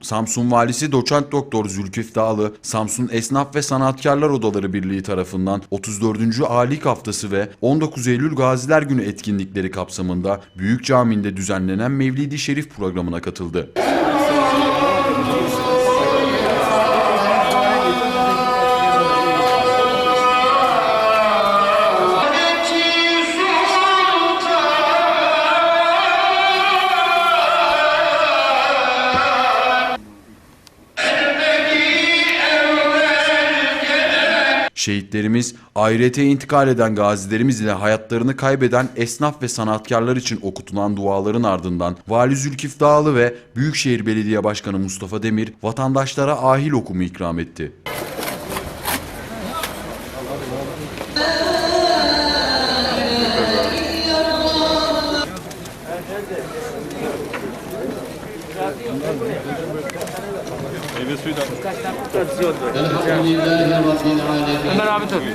Samsun Valisi Doçent Doktor Zülküf Dağlı, Samsun Esnaf ve Sanatkarlar Odaları Birliği tarafından 34. Alik Haftası ve 19 Eylül Gaziler Günü etkinlikleri kapsamında Büyük Cami'nde düzenlenen Mevlidi Şerif programına katıldı. Şehitlerimiz, ahirete intikal eden gazilerimiz ile hayatlarını kaybeden esnaf ve sanatkarlar için okutulan duaların ardından Vali Zülkif Dağlı ve Büyükşehir Belediye Başkanı Mustafa Demir vatandaşlara ahil okumu ikram etti. Meyve suyu da. Ömer abi tabii.